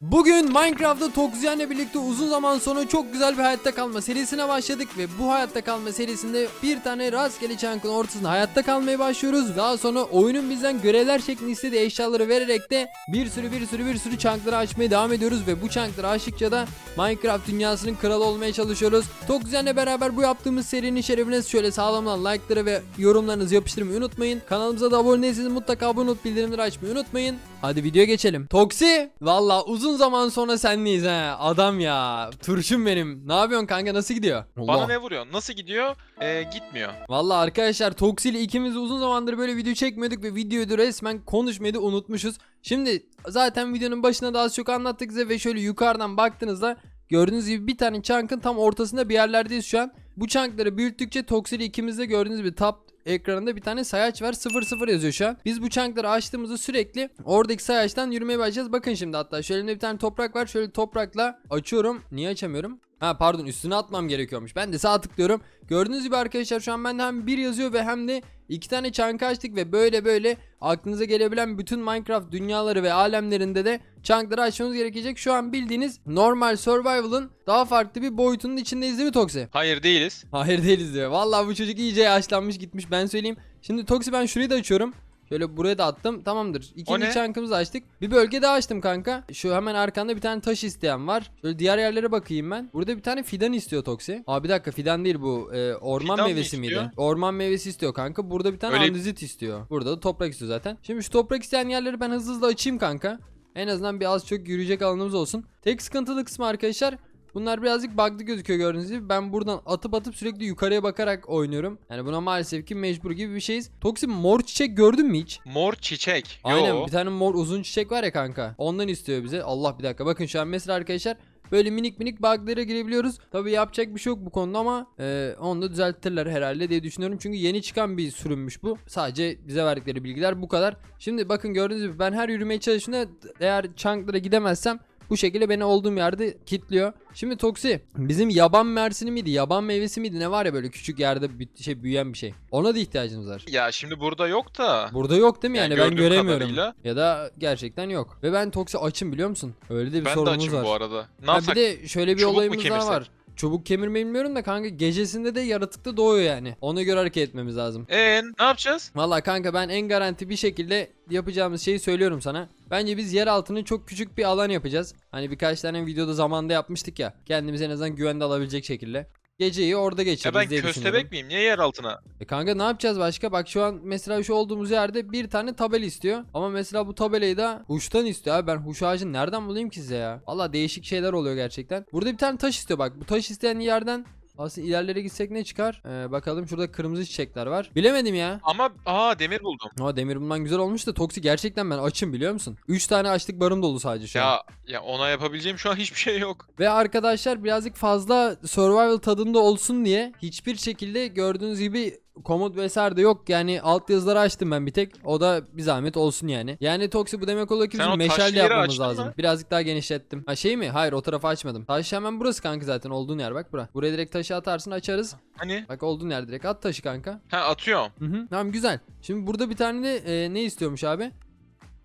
Bugün Minecraft'ta Toksyen'le birlikte uzun zaman sonra çok güzel bir hayatta kalma serisine başladık ve bu hayatta kalma serisinde bir tane rastgele çankın ortasında hayatta kalmaya başlıyoruz. Daha sonra oyunun bizden görevler şeklinde istediği eşyaları vererek de bir sürü bir sürü bir sürü çankları açmaya devam ediyoruz ve bu çankları açtıkça da Minecraft dünyasının kralı olmaya çalışıyoruz. Toksyen'le beraber bu yaptığımız serinin şerefine şöyle sağlamdan like'ları ve yorumlarınızı yapıştırmayı unutmayın. Kanalımıza da abone değilseniz mutlaka abone olup bildirimleri açmayı unutmayın. Hadi videoya geçelim. Toksi valla uzun zaman sonra senleyiz ha. Adam ya. Turşum benim. Ne yapıyorsun kanka nasıl gidiyor? Bana Allah. ne vuruyor? Nasıl gidiyor? Ee, gitmiyor. Valla arkadaşlar Toksi ile ikimiz uzun zamandır böyle video çekmiyorduk ve videoyu da resmen konuşmayı da unutmuşuz. Şimdi zaten videonun başına da az çok anlattık size ve şöyle yukarıdan baktığınızda gördüğünüz gibi bir tane çankın tam ortasında bir yerlerdeyiz şu an. Bu çankları büyüttükçe Toksi ile ikimiz de gördüğünüz gibi top ekranında bir tane sayaç var 00 yazıyor şu an. Biz bu çankları açtığımızda sürekli oradaki sayaçtan yürümeye başlayacağız. Bakın şimdi hatta şöyle bir tane toprak var. Şöyle toprakla açıyorum. Niye açamıyorum? Ha pardon üstüne atmam gerekiyormuş. Ben de sağ tıklıyorum. Gördüğünüz gibi arkadaşlar şu an bende hem bir yazıyor ve hem de iki tane çank açtık ve böyle böyle aklınıza gelebilen bütün Minecraft dünyaları ve alemlerinde de çankları açmamız gerekecek. Şu an bildiğiniz normal survival'ın daha farklı bir boyutunun içindeyiz değil mi Toksi? Hayır değiliz. Hayır değiliz diyor. Vallahi bu çocuk iyice yaşlanmış gitmiş ben söyleyeyim. Şimdi Toksi ben şurayı da açıyorum. Şöyle buraya da attım. Tamamdır. İkinci çankımızı açtık. Bir bölge daha açtım kanka. Şu hemen arkanda bir tane taş isteyen var. Şöyle diğer yerlere bakayım ben. Burada bir tane fidan istiyor Toksi. Aa bir dakika fidan değil bu. Ee, orman Fidan meyvesi miydi? istiyor? Orman meyvesi istiyor kanka. Burada bir tane Öyle- andezit istiyor. Burada da toprak istiyor zaten. Şimdi şu toprak isteyen yerleri ben hızlı hızlı açayım kanka. En azından bir az çok yürüyecek alanımız olsun. Tek sıkıntılı kısmı arkadaşlar Bunlar birazcık bug'lı gözüküyor gördüğünüz gibi. Ben buradan atıp atıp sürekli yukarıya bakarak oynuyorum. Yani buna maalesef ki mecbur gibi bir şeyiz. Toksi mor çiçek gördün mü hiç? Mor çiçek. Aynen Yo. bir tane mor uzun çiçek var ya kanka. Ondan istiyor bize. Allah bir dakika bakın şu an mesela arkadaşlar böyle minik minik bug'lara girebiliyoruz. Tabi yapacak bir şey yok bu konuda ama e, onu da düzeltirler herhalde diye düşünüyorum. Çünkü yeni çıkan bir sürümmüş bu. Sadece bize verdikleri bilgiler bu kadar. Şimdi bakın gördüğünüz gibi ben her yürümeye çalıştığımda eğer chunk'lara gidemezsem bu şekilde beni olduğum yerde kilitliyor. Şimdi Toksi bizim yaban mersini miydi? Yaban meyvesi miydi? Ne var ya böyle küçük yerde bir şey büyüyen bir şey. Ona da ihtiyacımız var. Ya şimdi burada yok da. Burada yok değil mi yani, Yani ben göremiyorum. kadarıyla. Ya da gerçekten yok. Ve ben Toksi açım biliyor musun? Öyle de bir ben de sorunumuz açım var. bu arada. Ne Ha, yapsak? bir de şöyle bir Çubuk olayımız daha var. Çubuk kemirme bilmiyorum da kanka gecesinde de yaratıkta doğuyor yani. Ona göre hareket etmemiz lazım. Ee, ne yapacağız? Valla kanka ben en garanti bir şekilde yapacağımız şeyi söylüyorum sana. Bence biz yer altını çok küçük bir alan yapacağız. Hani birkaç tane videoda zamanda yapmıştık ya. Kendimizi en azından güvende alabilecek şekilde. Geceyi orada Ya geçiririz ben diye düşünüyorum. köstebek miyim? Niye yer altına? E kanka ne yapacağız başka? Bak şu an mesela şu olduğumuz yerde bir tane tabela istiyor. Ama mesela bu tabelayı da huştan istiyor abi. Ben huş ağacını nereden bulayım ki size ya? Valla değişik şeyler oluyor gerçekten. Burada bir tane taş istiyor bak. Bu taş isteyen yerden aslında ilerlere gitsek ne çıkar? Ee, bakalım şurada kırmızı çiçekler var. Bilemedim ya. Ama aa demir buldum. Ama demir bundan güzel olmuş da Toksi gerçekten ben açım biliyor musun? 3 tane açlık barım dolu sadece şu an. Ya ya ona yapabileceğim şu an hiçbir şey yok. Ve arkadaşlar birazcık fazla survival tadında olsun diye hiçbir şekilde gördüğünüz gibi komut vesaire de yok. Yani alt yazıları açtım ben bir tek. O da bir zahmet olsun yani. Yani Toksi bu demek oluyor ki Sen bizim o taşlı meşale yeri yapmamız açtın lazım. mı? Birazcık daha genişlettim. Ha şey mi? Hayır o tarafı açmadım. Taş hemen burası kanka zaten olduğun yer bak bura. Buraya direkt taşı atarsın açarız. Hani? Bak olduğun yer direkt at taşı kanka. Ha atıyorum. Hı hı. Tamam güzel. Şimdi burada bir tane de e, ne istiyormuş abi?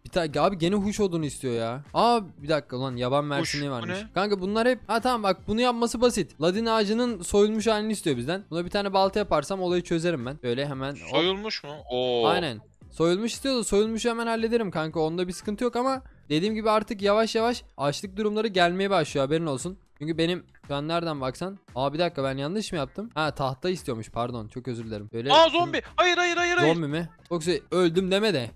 Bir tane abi gene huş odunu istiyor ya. Aa bir dakika lan yaban mersini bu varmış. ne? Kanka bunlar hep ha tamam bak bunu yapması basit. Ladin ağacının soyulmuş halini istiyor bizden. Buna bir tane balta yaparsam olayı çözerim ben. Böyle hemen hop. Soyulmuş mu? Oo. Aynen. Soyulmuş istiyor da soyulmuşu hemen hallederim kanka. Onda bir sıkıntı yok ama dediğim gibi artık yavaş yavaş açlık durumları gelmeye başlıyor haberin olsun. Çünkü benim şu an nereden baksan. Aa bir dakika ben yanlış mı yaptım? Ha tahta istiyormuş pardon çok özür dilerim. Böyle Aa zombi. Hayır hayır hayır hayır. Zombi mi? Toksi öldüm deme de.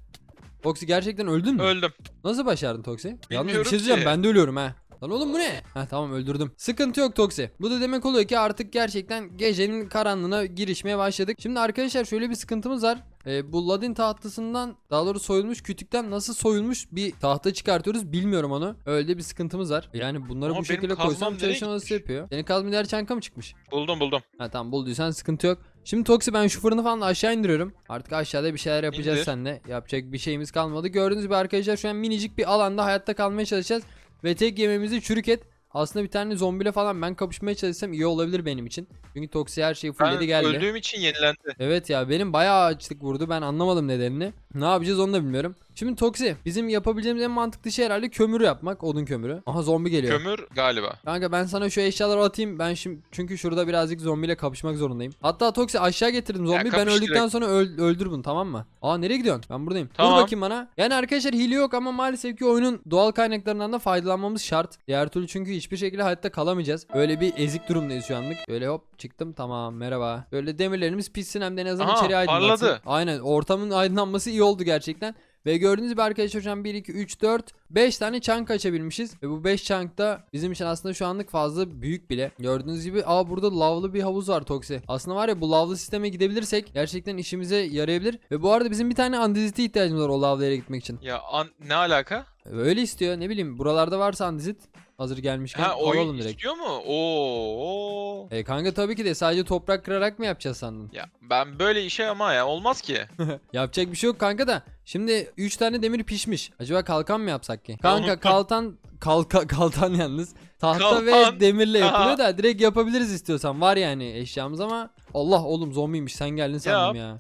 Toksi gerçekten öldün mü? Öldüm. Nasıl başardın Toksi? Yalnız bir şey diyeceğim ki. ben de ölüyorum ha. Lan oğlum bu ne? Ha tamam öldürdüm. Sıkıntı yok Toksi. Bu da demek oluyor ki artık gerçekten gecenin karanlığına girişmeye başladık. Şimdi arkadaşlar şöyle bir sıkıntımız var. Ee, bu Ladin tahtasından daha doğrusu soyulmuş kütükten nasıl soyulmuş bir tahta çıkartıyoruz bilmiyorum onu. Öyle bir sıkıntımız var. Yani bunları Ama bu benim şekilde kazmam koysam nereye çalışan gitmiş? yapıyor? Senin kazma diğer çanka mı çıkmış? Buldum buldum. Ha tamam bulduysan sıkıntı yok. Şimdi Toksi ben şu fırını falan aşağı indiriyorum. Artık aşağıda bir şeyler yapacağız İndir. seninle. Yapacak bir şeyimiz kalmadı. Gördüğünüz gibi arkadaşlar şu an minicik bir alanda hayatta kalmaya çalışacağız. Ve tek yememizi çürük et. Aslında bir tane zombiyle falan ben kapışmaya çalışsam iyi olabilir benim için. Çünkü Toksi her şeyi fullledi geldi. öldüğüm için yenilendi. Evet ya benim bayağı açlık vurdu ben anlamadım nedenini. Ne yapacağız onu da bilmiyorum. Şimdi Toksi bizim yapabileceğimiz en mantıklı şey herhalde kömür yapmak. Odun kömürü. Aha zombi geliyor. Kömür galiba. Kanka ben sana şu eşyaları atayım. Ben şimdi çünkü şurada birazcık zombiyle kapışmak zorundayım. Hatta Toksi aşağı getirdim zombi. ben kapış öldükten direkt. sonra öl- öldür bunu tamam mı? Aa nereye gidiyorsun? Ben buradayım. Dur Tamam. bakayım bana. Yani arkadaşlar hile yok ama maalesef ki oyunun doğal kaynaklarından da faydalanmamız şart. Diğer türlü çünkü hiçbir şekilde hayatta kalamayacağız. Öyle bir ezik durumdayız şu anlık. Böyle hop çıktım tamam merhaba. Böyle demirlerimiz pişsin hem de en azından Aha, içeri aydınlatsın. parladı. Aynen ortamın aydınlanması iyi oldu gerçekten. Ve gördüğünüz gibi arkadaşlar an 1, 2, 3, 4, 5 tane chunk açabilmişiz. Ve bu 5 chunk da bizim için aslında şu anlık fazla büyük bile. Gördüğünüz gibi aa burada lavlı bir havuz var Toksi. Aslında var ya bu lavlı sisteme gidebilirsek gerçekten işimize yarayabilir. Ve bu arada bizim bir tane andezite ihtiyacımız var o lavlı gitmek için. Ya an- ne alaka? Öyle istiyor ne bileyim buralarda varsa andezit hazır gelmişken Ha alalım direkt. istiyor mu? Oo. E kanka tabii ki de sadece toprak kırarak mı yapacağız sandın? Ya ben böyle işe ama ya olmaz ki. Yapacak bir şey yok kanka da. Şimdi 3 tane demir pişmiş. Acaba kalkan mı yapsak ki? Kanka kaltan kalka, kaltan yalnız. Tahta Kalkan. ve demirle yapılıyor da direkt yapabiliriz istiyorsan. Var yani eşyamız ama Allah oğlum zombiymiş sen geldin sandım ya.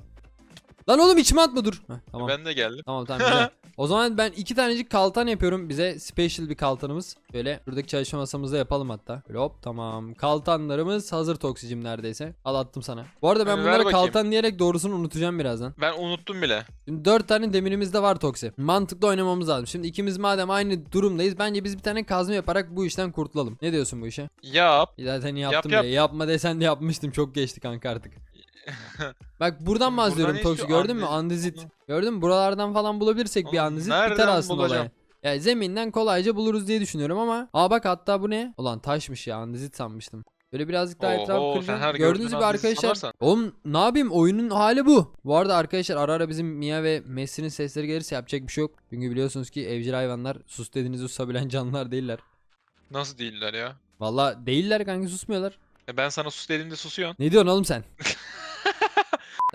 Lan oğlum içime atma dur. Heh, tamam. Ben de geldim. Tamam tamam güzel. O zaman ben iki tanecik kaltan yapıyorum. Bize special bir kaltanımız. Böyle buradaki çalışma masamızda yapalım hatta. Böyle hop tamam. Kaltanlarımız hazır toksicim neredeyse. Al attım sana. Bu arada ben Ver bunlara bakayım. kaltan diyerek doğrusunu unutacağım birazdan. Ben unuttum bile. Şimdi 4 tane demirimiz de var Toksi. Mantıklı oynamamız lazım. Şimdi ikimiz madem aynı durumdayız bence biz bir tane kazma yaparak bu işten kurtulalım. Ne diyorsun bu işe? Yap. Zaten yaptım yap. bile. Yapma desen de yapmıştım. Çok geçti kanka artık. Bak buradan Buradan bahsediyorum Toksi. istiyor? Gördün mü? Andezit. Andezit. Gördün mü? Buralardan falan bulabilirsek bir Oğlum, andezit biter nereden aslında bulacağım? olay. Yani zeminden kolayca buluruz diye düşünüyorum ama. Aa bak hatta bu ne? Ulan taşmış ya andezit sanmıştım. Böyle birazcık daha Oho, etrafı sen kıracağım. Gördüğünüz gördüğün gibi andezit arkadaşlar. sanarsan. Oğlum ne yapayım oyunun hali bu. Bu arada arkadaşlar ara ara bizim Mia ve Messi'nin sesleri gelirse yapacak bir şey yok. Çünkü biliyorsunuz ki evcil hayvanlar sus dediğinizi susabilen canlılar değiller. Nasıl değiller ya? Valla değiller kanka susmuyorlar. E ben sana sus dediğimde susuyorsun. Ne diyorsun oğlum sen?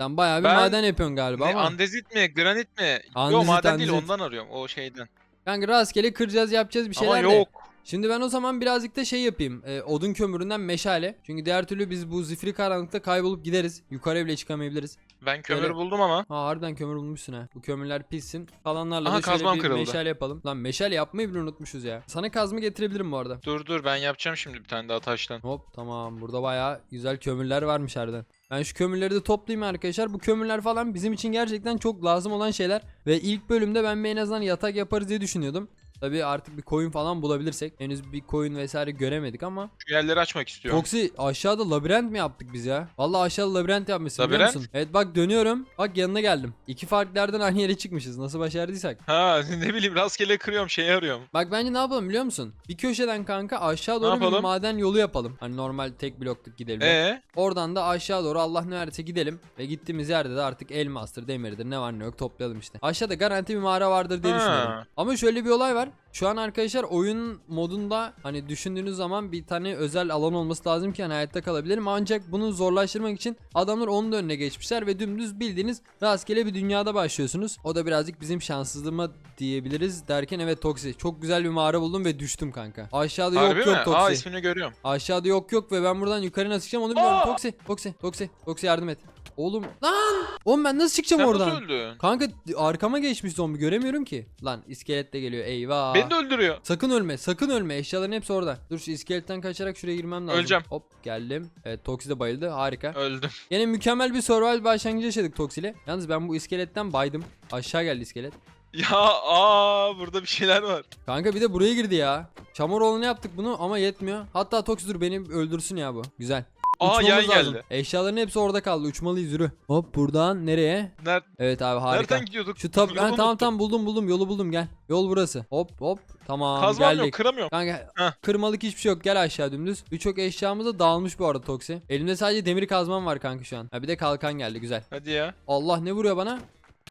sen bayağı bir Ben- maden yapıyorsun galiba Ne, ama. andezit mi? Granit mi? Andezit, Yok maden değil andezit. ondan arıyorum. O şeyden. Kanka rastgele kıracağız yapacağız bir şeyler ama de. yok. Şimdi ben o zaman birazcık da şey yapayım. e, odun kömüründen meşale. Çünkü diğer türlü biz bu zifiri karanlıkta kaybolup gideriz. Yukarı bile çıkamayabiliriz. Ben kömür Böyle- buldum ama. Ha harbiden kömür bulmuşsun ha. Bu kömürler pişsin. Kalanlarla Aha, da şöyle kazmam bir kırıldı. meşale yapalım. Lan meşale yapmayı bile unutmuşuz ya. Sana kazma getirebilirim bu arada. Dur dur ben yapacağım şimdi bir tane daha taştan. Hop tamam burada bayağı güzel kömürler varmış harbiden. Ben şu kömürleri de toplayayım arkadaşlar. Bu kömürler falan bizim için gerçekten çok lazım olan şeyler. Ve ilk bölümde ben en azından yatak yaparız diye düşünüyordum. Tabii artık bir koyun falan bulabilirsek. Henüz bir koyun vesaire göremedik ama. Şu yerleri açmak istiyorum. Toksi aşağıda labirent mi yaptık biz ya? Vallahi aşağıda labirent yapmışsın biliyor Labirent? musun? Evet bak dönüyorum. Bak yanına geldim. İki farklı yerden aynı yere çıkmışız. Nasıl başardıysak. Ha ne bileyim rastgele kırıyorum şey arıyorum. Bak bence ne yapalım biliyor musun? Bir köşeden kanka aşağı doğru bir maden yolu yapalım. Hani normal tek blokluk gidelim. Ee, Oradan da aşağı doğru Allah ne verirse gidelim. Ve gittiğimiz yerde de artık elmastır, demirdir ne var ne yok toplayalım işte. Aşağıda garanti bir mağara vardır diye Ha. düşünüyorum. Ama şöyle bir olay var. Şu an arkadaşlar oyun modunda hani düşündüğünüz zaman bir tane özel alan olması lazım ki hani hayatta kalabilirim. Ancak bunu zorlaştırmak için adamlar onun da önüne geçmişler ve dümdüz bildiğiniz rastgele bir dünyada başlıyorsunuz. O da birazcık bizim şanssızlığıma diyebiliriz derken evet Toksi çok güzel bir mağara buldum ve düştüm kanka. Aşağıda harbi yok mi? yok Toksi. Aa ismini görüyorum. Aşağıda yok yok ve ben buradan yukarı nasıl çıkacağım onu bilmiyorum. Aa! Toksi, Toksi, Toksi, Toksi yardım et. Oğlum lan! Oğlum ben nasıl çıkacağım Sen oradan? nasıl öldün? Kanka arkama geçmiş zombi göremiyorum ki. Lan iskelet de geliyor eyvah. Beni de öldürüyor. Sakın ölme sakın ölme eşyaların hepsi orada. Dur şu iskeletten kaçarak şuraya girmem lazım. Öleceğim. Hop geldim. Evet Toksi de bayıldı harika. Öldüm. Yine mükemmel bir survival başlangıcı yaşadık Toksi ile. Yalnız ben bu iskeletten baydım. Aşağı geldi iskelet. Ya aa burada bir şeyler var. Kanka bir de buraya girdi ya. Çamur olanı yaptık bunu ama yetmiyor. Hatta Toksi dur beni öldürsün ya bu. Güzel. Aa yay lazım. geldi. Eşyaların hepsi orada kaldı. Uçmalıyız yürü. Hop buradan nereye? Ner Evet abi harika. nereden gidiyorduk? Şu tab ha, tamam tamam buldum buldum yolu buldum gel. Yol burası. Hop hop tamam Kazmam geldik. yok kıramıyorum. Kanka Heh. kırmalık hiçbir şey yok gel aşağı dümdüz. Birçok eşyamız da dağılmış bu arada Toksi. Elimde sadece demir kazmam var kanka şu an. Ha bir de kalkan geldi güzel. Hadi ya. Allah ne vuruyor bana?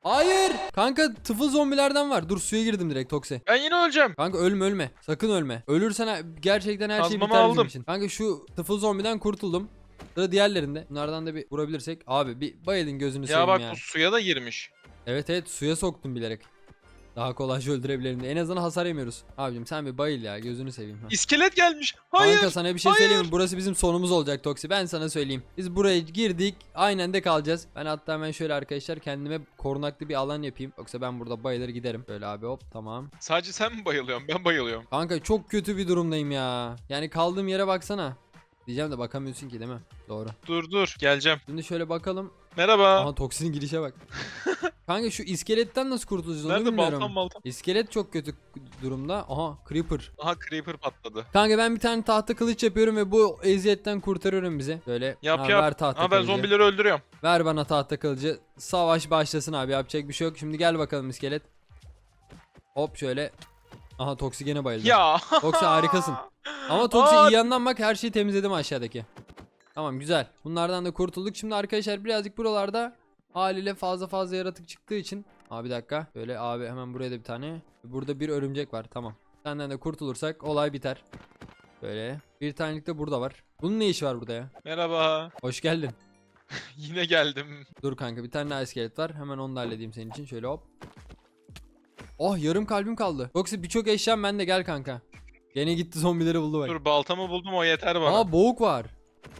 Hayır! Kanka tıfıl zombilerden var. Dur suya girdim direkt Toksi. Ben yine öleceğim. Kanka ölme ölme. Sakın ölme. Ölürsen gerçekten her şey Kazmamı biter bizim aldım. için. Kanka şu tıfıl zombiden kurtuldum. Sıra diğerlerinde. Bunlardan da bir vurabilirsek. Abi bir bayılın gözünü Ya seveyim bak ya. bu suya da girmiş. Evet evet suya soktum bilerek. Daha kolayca öldürebilirim diye. En azından hasar yemiyoruz. Abicim sen bir bayıl ya gözünü seveyim. Ha. İskelet gelmiş. Hayır. Kanka sana bir şey hayır. söyleyeyim mi? Burası bizim sonumuz olacak Toksi. Ben sana söyleyeyim. Biz buraya girdik. Aynen de kalacağız. Ben hatta hemen şöyle arkadaşlar kendime korunaklı bir alan yapayım. Yoksa ben burada bayılır giderim. Böyle abi hop tamam. Sadece sen mi bayılıyorsun? Ben bayılıyorum. Kanka çok kötü bir durumdayım ya. Yani kaldığım yere baksana. Diyeceğim de bakamıyorsun ki değil mi? Doğru. Dur dur. Geleceğim. Şimdi şöyle bakalım. Merhaba. Aha toksinin girişe bak. Kanka şu iskeletten nasıl kurtulacağız onu Nerede bilmiyorum. baltam baltam? İskelet çok kötü durumda. Aha creeper. Aha creeper patladı. Kanka ben bir tane tahta kılıç yapıyorum ve bu eziyetten kurtarıyorum bizi. Böyle Yap, ha, yap. ver tahta Aha ben kılıcı. zombileri öldürüyorum. Ver bana tahta kılıcı. Savaş başlasın abi yapacak bir şey yok. Şimdi gel bakalım iskelet. Hop şöyle. Aha Toksi gene bayıldı. Ya. Toksi harikasın. Ama Toksi Aa! iyi yandan bak her şeyi temizledim aşağıdaki. Tamam güzel. Bunlardan da kurtulduk. Şimdi arkadaşlar birazcık buralarda haliyle fazla fazla yaratık çıktığı için. Abi bir dakika. Böyle abi hemen buraya da bir tane. Burada bir örümcek var. Tamam. Senden de kurtulursak olay biter. Böyle. Bir tanelik de burada var. Bunun ne işi var burada ya? Merhaba. Hoş geldin. Yine geldim. Dur kanka bir tane daha iskelet var. Hemen onu da halledeyim senin için. Şöyle hop. Oh yarım kalbim kaldı. Yoksa birçok eşyam bende gel kanka. Gene gitti zombileri buldu bak. Dur baltamı buldum o yeter bana. Aa boğuk var.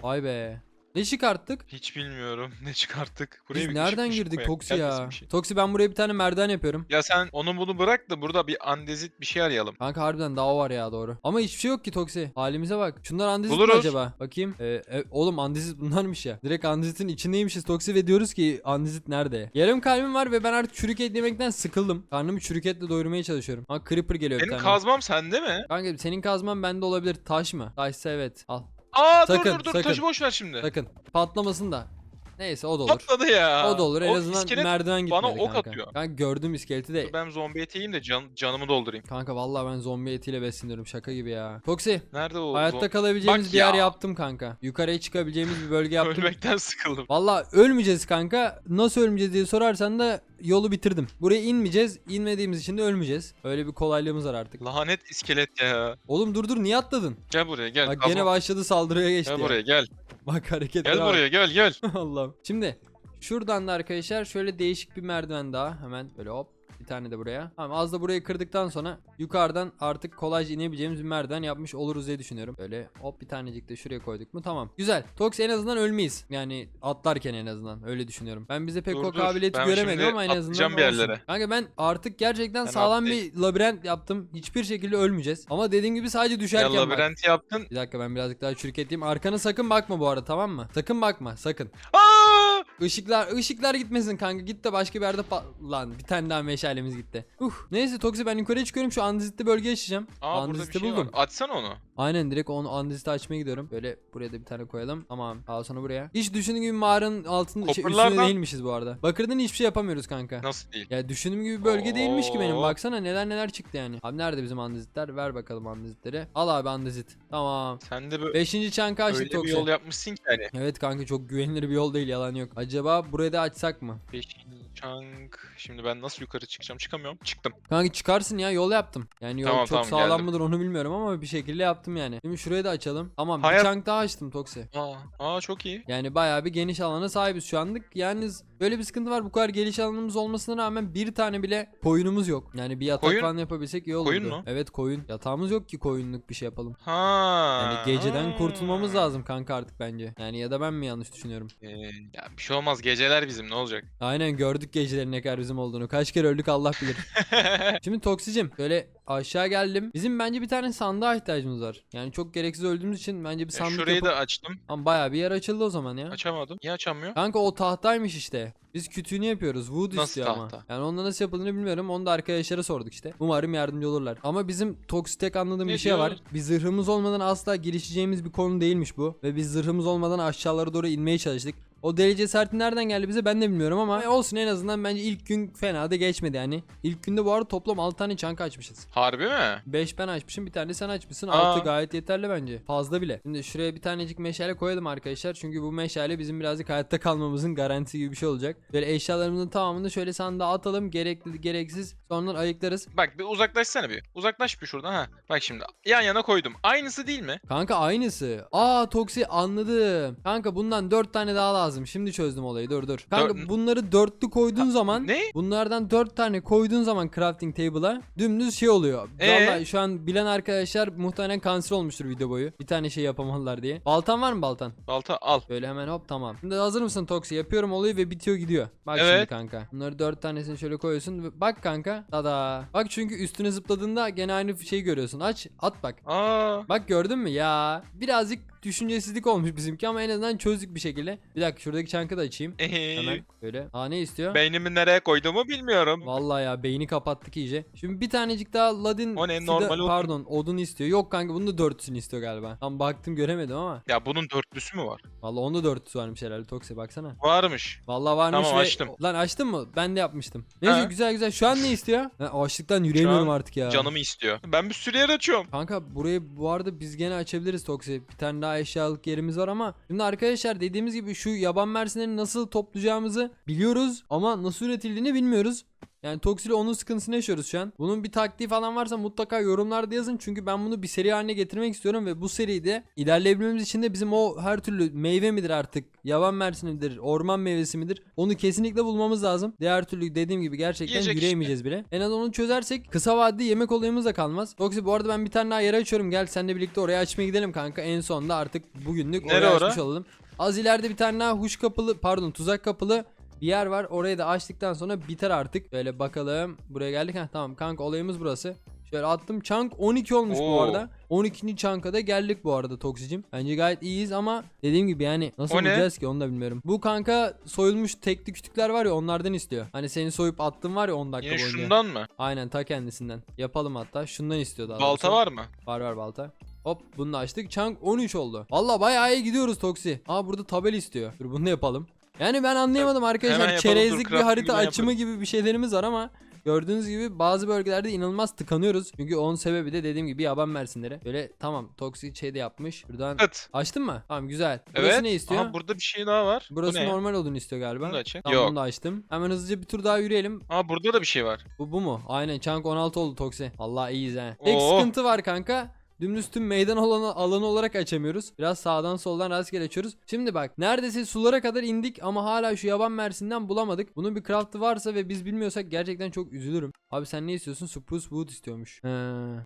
Vay be. Ne çıkarttık? Hiç bilmiyorum ne çıkarttık. Biz bir nereden ışık girdik koyak. Toksi Gelmesin ya? bir şey. Toksi ben buraya bir tane merdiven yapıyorum. Ya sen onu bunu bırak da burada bir andezit bir şey arayalım. Kanka harbiden daha var ya doğru. Ama hiçbir şey yok ki Toksi. Halimize bak. Şunlar andezit mi Buluruz. acaba? Bakayım. Ee, e, oğlum andezit bunlarmış ya. Direkt andezitin içindeymişiz Toksi ve diyoruz ki andezit nerede? Yarım kalbim var ve ben artık çürük et yemekten sıkıldım. Karnımı çürük etle doyurmaya çalışıyorum. Ama creeper geliyor bir Benim tane. kazmam sende mi? Kanka senin kazman bende olabilir. Taş mı? Taşsa evet. Al. Aa Sakın, dur dur dur sakın. taşı boş ver şimdi. Sakın. Patlamasın da. Neyse o da olur. Patladı ya. O da olur. En O azından iskelet merdiven gitmedi bana ok kanka. atıyor. Kanka gördüğüm iskeleti de ben zombi eti yiyeyim de can, canımı doldurayım. Kanka vallahi ben zombi etiyle besleniyorum şaka gibi ya. Toksi Nerede o hayatta zom- kalabileceğimiz Bak bir yer ya. yaptım kanka. Yukarıya çıkabileceğimiz bir bölge yaptım. Ölmekten sıkıldım. Vallahi ölmeyeceğiz kanka. Nasıl ölmeyeceğiz diye sorarsan da yolu bitirdim. Buraya inmeyeceğiz. İnmediğimiz için de ölmeyeceğiz. Öyle bir kolaylığımız var artık. Lanet iskelet ya. Oğlum dur dur niye atladın? Gel buraya gel. Bak gene başladı saldırıya geçti. Gel ya. buraya gel. Bak hareketlere Gel bak. buraya gel gel. Allah'ım. Şimdi şuradan da arkadaşlar şöyle değişik bir merdiven daha. Hemen böyle hop. Bir tane de buraya. Tamam az da burayı kırdıktan sonra yukarıdan artık kolayca inebileceğimiz bir merdiven yapmış oluruz diye düşünüyorum. Böyle hop bir tanecik de şuraya koyduk mu tamam. Güzel. Tox en azından ölmeyiz. Yani atlarken en azından öyle düşünüyorum. Ben bize pek Dur, o dur. kabiliyeti Ben göremedim ama en azından bir olsun. yerlere. Kanka ben artık gerçekten Ben sağlam atlayayım. bir labirent yaptım. Hiçbir şekilde ölmeyeceğiz. Ama dediğim gibi sadece düşerken Ya bak. labirent yaptın. Bir dakika ben birazcık daha çürük edeyim. Arkana sakın bakma bu arada tamam mı? Sakın bakma sakın. Aa! Işıklar ışıklar gitmesin kanka. Git de başka bir yerde. Lan bir tane daha meşalemiz gitti. Uh. Neyse Toksi ben yukarıya çıkıyorum. Şu andezitli bölge açacağım. Aa burada bir şey buldum. var. Açsana onu. Aynen direkt onu andeziti açmaya gidiyorum. Böyle buraya da bir tane koyalım. Tamam. Daha sonra buraya. Hiç düşündüğüm gibi mağaranın altında şey, üstünde Copper'lardan- değilmişiz bu arada. Bakırdan hiçbir şey yapamıyoruz kanka. Nasıl değil? Ya düşündüğüm gibi bölge değilmiş ki benim. Oo. Baksana neler neler çıktı yani. Abi nerede bizim andezitler? Ver bakalım andezitleri. Al abi andezit. Tamam. Sen de böyle Beşinci çanka açtık öyle bir Toksi. yol yapmışsın ki hani. Evet kanka çok güvenilir bir yol değil yalan yok. Acaba burayı da açsak mı? Beşinci çank. Şimdi ben nasıl yukarı çıkacağım? Çıkamıyorum. Çıktım. Kanka çıkarsın ya yol yaptım. Yani yol Tamam, çok tamam, sağlam geldim. mıdır onu bilmiyorum ama bir şekilde yaptım yani. Şimdi şurayı da açalım. Tamam bir Hayat- çank daha açtım Toksi. Aa, aa çok iyi. Yani bayağı bir geniş alana sahibiz şu anlık. Yalnız böyle bir sıkıntı var. Bu kadar geniş alanımız olmasına rağmen bir tane bile koyunumuz yok. Yani bir yatak Koyun- falan yapabilsek iyi olurdu. koyun mu? Evet koyun. Yatağımız yok ki koyunluk bir şey yapalım. Ha. Yani geceden ha. kurtulmamız lazım kanka artık bence. Yani ya da ben mi yanlış düşünüyorum? Ee, ya bir şey olmaz. Geceler bizim ne olacak? Aynen gördük gecelerin ne kadar bizim olduğunu. Kaç kere öldük Allah bilir. Şimdi Toksicim böyle aşağı geldim. Bizim bence bir tane sandığa ihtiyacımız var. Yani çok gereksiz öldüğümüz için bence bir E, sandık Şurayı yapıp... da açtım. Ama bayağı bir yer açıldı o zaman ya. Açamadım. Niye açamıyor? Kanka o tahtaymış işte. Biz kütüğünü yapıyoruz. Wood Nasıl istiyor ama. tahta? Yani onda nasıl yapıldığını bilmiyorum. Onu da arkadaşlara sorduk işte. Umarım yardımcı olurlar. Ama bizim Toxitek anladığım Ne bir şey var. Bir zırhımız olmadan asla gelişeceğimiz bir konu değilmiş bu. Ve biz zırhımız olmadan aşağılara doğru inmeye çalıştık. O deli cesareti nereden geldi bize ben de bilmiyorum ama e, olsun en azından bence ilk gün fena da geçmedi yani. İlk günde bu arada toplam 6 tane çank açmışız. Harbi mi? 5 ben açmışım bir tane sen açmışsın. Aa. 6 gayet yeterli bence. Fazla bile. Şimdi şuraya bir tanecik meşale koyalım arkadaşlar. Çünkü bu meşale bizim birazcık hayatta kalmamızın garantisi gibi bir şey olacak. Böyle eşyalarımızın tamamını şöyle sandığa atalım. Gerekli gereksiz. Sonra ayıklarız. Bak bir uzaklaşsana bir. Uzaklaş bir şuradan ha. Bak şimdi yan yana koydum. Aynısı değil mi? Kanka aynısı. Aa Toksi anladım. Kanka bundan 4 tane daha lazım. Lazım. Şimdi çözdüm olayı. Dur dur. Kanka Dör- bunları dörtlü koyduğun zaman ne? bunlardan dört tane koyduğun zaman crafting table'a dümdüz şey oluyor. Ee? Vallahi şu an bilen arkadaşlar muhtemelen kanser olmuştur video boyu. Bir tane şey yapamadılar diye. Baltan var mı baltan? Balta al. Böyle hemen hop tamam. Şimdi hazır mısın Toksi? Yapıyorum olayı ve bitiyor gidiyor. Bak şimdi Evet. kanka. Bunları dört tanesini şöyle koyuyorsun. ve Bak kanka. Tada. Bak çünkü üstüne zıpladığında gene aynı şeyi görüyorsun. Aç at bak. Aa. Bak gördün mü ya? Birazcık düşüncesizlik olmuş bizimki ama en azından çözdük bir şekilde. Bir dakika şuradaki çankı da açayım. Hemen böyle. Aa ne istiyor? Beynimi nereye koyduğumu bilmiyorum. Vallahi ya beyni kapattık iyice. Şimdi bir tanecik daha ladin O ne, fida- normal odun. pardon odun istiyor. Yok kanka bunun da dörtlüsünü istiyor galiba. Tam baktım göremedim ama. Ya bunun dörtlüsü mü var? Vallahi onda dörtlüsü varmış herhalde Tokse baksana. Varmış. Vallahi varmış Tamam, ve... açtım. Lan açtın mı? Ben de yapmıştım. Neyse Ha. güzel güzel. Şu an ne istiyor? Ha, açlıktan yürüyemiyorum artık ya. Canımı istiyor. Ben bir sürü yer açıyorum. Kanka burayı bu arada biz gene açabiliriz Tokse. Bir tane daha eşyalık yerimiz var ama şimdi arkadaşlar dediğimiz gibi şu yaban mersinlerini nasıl toplayacağımızı biliyoruz ama nasıl üretildiğini bilmiyoruz. Yani Toksi ile onun sıkıntısını yaşıyoruz şu an. Bunun bir taktiği falan varsa mutlaka yorumlarda yazın. Çünkü ben bunu bir seri haline getirmek istiyorum ve bu seride ilerleyebilmemiz için de bizim o her türlü meyve midir artık, yaban mersini midir, orman meyvesi midir? Onu kesinlikle bulmamız lazım. Diğer türlü dediğim gibi gerçekten Yiyecek işte. yürüyemeyeceğiz bile. En az onu çözersek kısa vadede yemek olayımız da kalmaz. Toksi bu arada ben bir tane daha yer açıyorum. Gel seninle birlikte oraya açmaya gidelim kanka. En sonunda artık bugünlük oraya ora? açmış olalım. Az ileride bir tane daha huş kapılı pardon tuzak kapılı bir yer var. Orayı da açtıktan sonra biter artık. Böyle bakalım. Buraya geldik. Heh, tamam kanka olayımız burası. Şöyle attım. Chunk 12 olmuş bu Oo. arada. 12. Chunk'a da geldik bu arada Toksicim. Bence gayet iyiyiz ama dediğim gibi yani nasıl O ne? bulacağız ki onu da bilmiyorum. Bu kanka soyulmuş tekli kütükler var ya onlardan istiyor. Hani seni soyup attın var ya 10 dakika Yine boyunca. şundan mı? Aynen ta kendisinden. Yapalım hatta. Şundan istiyor daha Balta var mı? Var var balta. Hop bunu da açtık. Chunk 13 oldu. Valla bayağı iyi gidiyoruz Toksi. Aa burada tabel istiyor. Dur bunu da yapalım. Yani ben anlayamadım arkadaşlar. Hemen yapalım, dur, Çerezlik bir harita ben açımı gibi bir şeylerimiz var ama Gördüğünüz gibi bazı bölgelerde inanılmaz tıkanıyoruz. Çünkü onun sebebi de dediğim gibi yaban mersinleri. Böyle tamam toksik şey de yapmış. Buradan Evet. açtın mı? Tamam güzel. Burası Evet. ne istiyor? Aha burada bir şey daha var. Burası Bu ne? normal odun istiyor galiba. Bunu da açın. Tamam Yok. bunu da açtım. Hemen hızlıca bir tur daha yürüyelim. Aa burada da bir şey var. Bu bu mu? Aynen Chunk 16 oldu Toksi. Allah iyiyiz ha. Tek Oo. sıkıntı var kanka. Dümdüz tüm meydan alanı, alanı olarak açamıyoruz. Biraz sağdan soldan rastgele açıyoruz. Şimdi bak neredeyse sulara kadar indik ama hala şu yaban mersinden bulamadık. Bunun bir craft'ı varsa ve biz bilmiyorsak gerçekten çok üzülürüm. Abi sen ne istiyorsun? Spruce wood istiyormuş. He.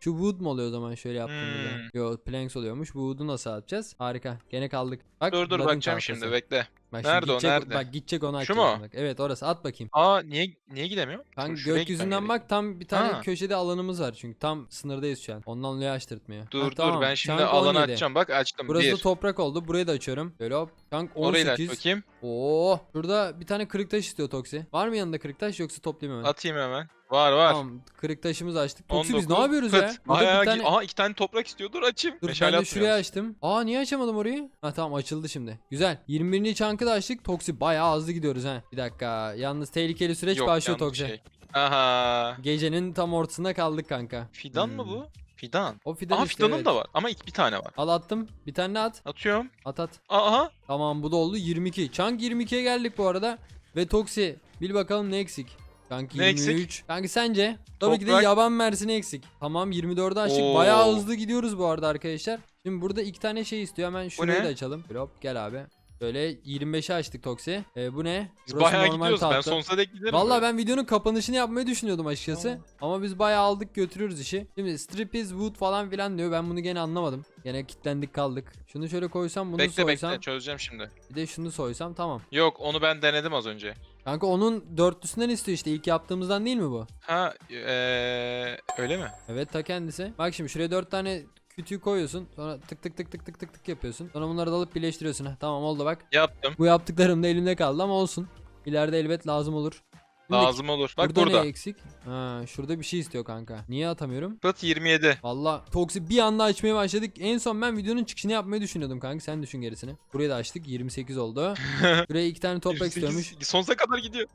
Şu wood mu oluyor o zaman şöyle yaptığımızda? Hmm. Yo planks oluyormuş. Wood'u nasıl atacağız? Harika. Gene kaldık. Bak, Dur dur bakacağım tahtası. şimdi bekle. Bak Nerede o, gidecek, nerede? Bak gidecek onu Şu mu? Bak. Evet orası at bakayım. Aa niye niye gidemiyorum? Kanka Dur, şuraya gitmem gökyüzünden bak tam bir tane Ha. köşede alanımız var çünkü tam sınırdayız şu an. Ondan dolayı açtırtmıyor. Dur Ha, dur tamam. ben şimdi Chunk alanı 17. açacağım. Bak açtım. Burası da bir. toprak oldu. Burayı da açıyorum. Böyle hop. Tank Orayı da aç 18. bakayım. Oo. Şurada bir tane kırık taş istiyor Toksi. Var mı yanında kırık taş yoksa toplayayım hemen? Atayım hemen. Var var. Tamam kırık taşımızı açtık. Toksi biz 19, ne yapıyoruz kıt. ya? Burada Aha, bir tane... aha iki tane toprak istiyor. Dur açayım. Dur Meşale ben de şuraya açtım. Aa niye açamadım orayı? Ha tamam açıldı şimdi. Güzel. 21. çankı da açtık. Toksi bayağı hızlı gidiyoruz ha. Bir dakika. Yalnız tehlikeli süreç Yok, başlıyor yanlış Toksi. şey. Aha. Gecenin tam ortasında kaldık kanka. Fidan mı Hmm. bu? Fidan. O fidan Aha işte, fidanım evet. da var ama iki bir tane var. Al attım. Bir tane at. Atıyorum. At at. Aha. Tamam bu da oldu 22. Chunk 22'ye geldik bu arada. Ve Toksi bil bakalım ne eksik? Kanki Ne eksik? 23. Kanki sence? Tabii ki de Toprak. yaban mersini eksik. Tamam 24'ü açtık. Oo. Bayağı hızlı gidiyoruz bu arada arkadaşlar. Şimdi burada iki tane şey istiyor. Hemen şurayı ne? da açalım. Hop gel abi. Böyle 25'e açtık Toksi. Ee, bu ne? Biz bayağı gidiyoruz. Ben tahta. sonsuza dek giderim. Böyle. ben videonun kapanışını yapmayı düşünüyordum açıkçası. Ama biz bayağı aldık götürüyoruz işi. Şimdi strip is wood falan filan diyor. Ben bunu gene anlamadım. Gene kilitlendik kaldık. Şunu şöyle koysam bunu Bekle soysam. bekle çözeceğim şimdi. Bir de şunu soysam tamam. Yok onu ben denedim az önce. Kanka onun dörtlüsünden istiyor işte ilk yaptığımızdan değil mi bu? Ha eee öyle mi? Evet ta kendisi. Bak şimdi şuraya dört tane kütüğü koyuyorsun. Sonra tık tık tık tık tık tık tık yapıyorsun. Sonra bunları da alıp birleştiriyorsun. Heh, tamam oldu bak. Yaptım. Bu yaptıklarım da elimde kaldı ama olsun. İleride elbet lazım olur. Şimdi Lazım olur. Bak burada, burada. ne eksik? Ha, şurada bir şey istiyor kanka. Niye atamıyorum? Pıt 27. Valla Toxi bir anda açmaya başladık. En son ben videonun çıkışını yapmayı düşünüyordum kanka. Sen düşün gerisini. Burayı da açtık. 28 oldu. Buraya iki tane toprak 28 istiyormuş. Sonsuza kadar gidiyor.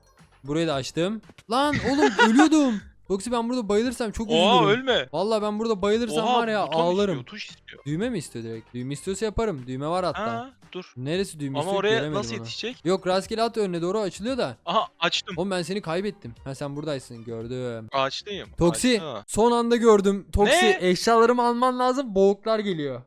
Burayı da açtım. Lan oğlum ölüyordum. Toxi ben burada bayılırsam çok Oha üzülürüm. ölme. Valla ben burada bayılırsam Oha var ya buton ağlarım. istiyor, tuş istiyor. Düğme mi istiyor direkt? Düğme istiyorsa yaparım. Düğme var hatta. Ha dur. Neresi düğme Ama istiyor oraya nasıl yetişecek? Yok rastgele at önüne doğru açılıyor da. Aha açtım. Oğlum ben seni kaybettim. Ha sen buradaysın gördüm. Ağaçtayım. Toksi Ağaçta. son anda gördüm. Toksi Ne? eşyalarımı alman lazım. Boğuklar geliyor.